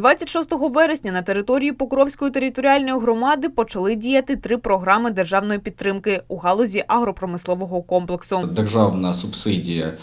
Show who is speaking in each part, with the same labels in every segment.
Speaker 1: 26 вересня на території Покровської територіальної громади почали діяти три програми державної підтримки у галузі агропромислового комплексу.
Speaker 2: Державна субсидія е,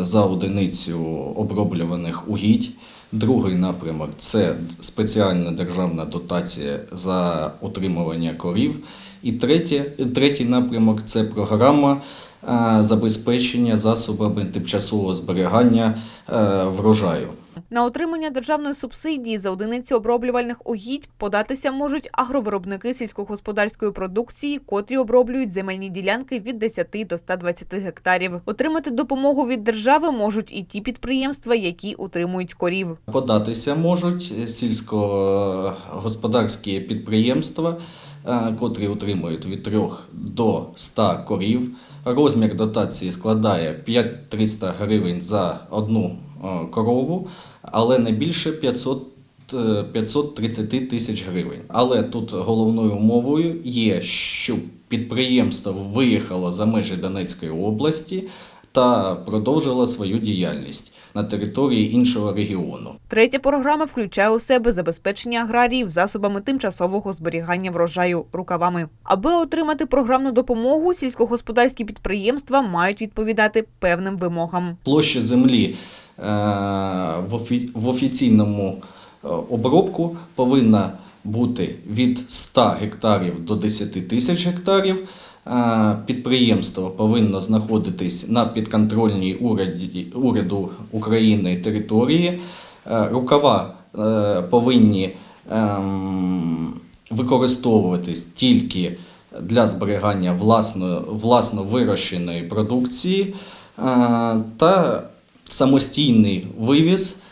Speaker 2: за одиницю оброблюваних угідь. Другий напрямок це спеціальна державна дотація за утримування корів. І третє, третій напрямок це програма е, забезпечення засобами тимчасового зберігання е, врожаю.
Speaker 1: На отримання державної субсидії за одиницю оброблювальних угідь податися можуть агровиробники сільськогосподарської продукції, котрі оброблюють земельні ділянки від 10 до 120 гектарів. Отримати допомогу від держави можуть і ті підприємства, які утримують корів.
Speaker 2: Податися можуть сільськогосподарські підприємства, е, котрі утримують від 3 до 100 корів. Розмір дотації складає 5-300 гривень за одну е, корову, але не більше 500 е, 530 тисяч гривень. Але тут головною умовою є, щоб підприємство виїхало за межі Донецької області та продовжило свою діяльність на території іншого регіону.
Speaker 1: Третя програма включає у себе забезпечення аграріїв засобами тимчасового зберігання врожаю рукавами. Аби отримати програмну допомогу, сільськогосподарські підприємства мають відповідати певним вимогам.
Speaker 2: Площа землі е, в офіційному е, обробку повинна бути від 100 гектарів до 10 тисяч гектарів. Підприємство повинно знаходитись на підконтрольній уряді, уряду України території. Е, Рукава е, повинні ем, використовуватись тільки для зберігання власно, власно вирощеної продукції е, та самостійний вивіз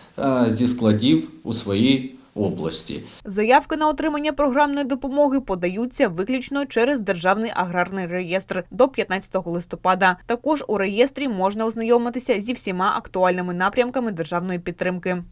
Speaker 2: зі складів у своїй області.
Speaker 1: Заявки на отримання програмної допомоги подаються виключно через державний аграрний реєстр до 15 листопада. Також у реєстрі можна ознайомитися зі всіма актуальними напрямками державної підтримки.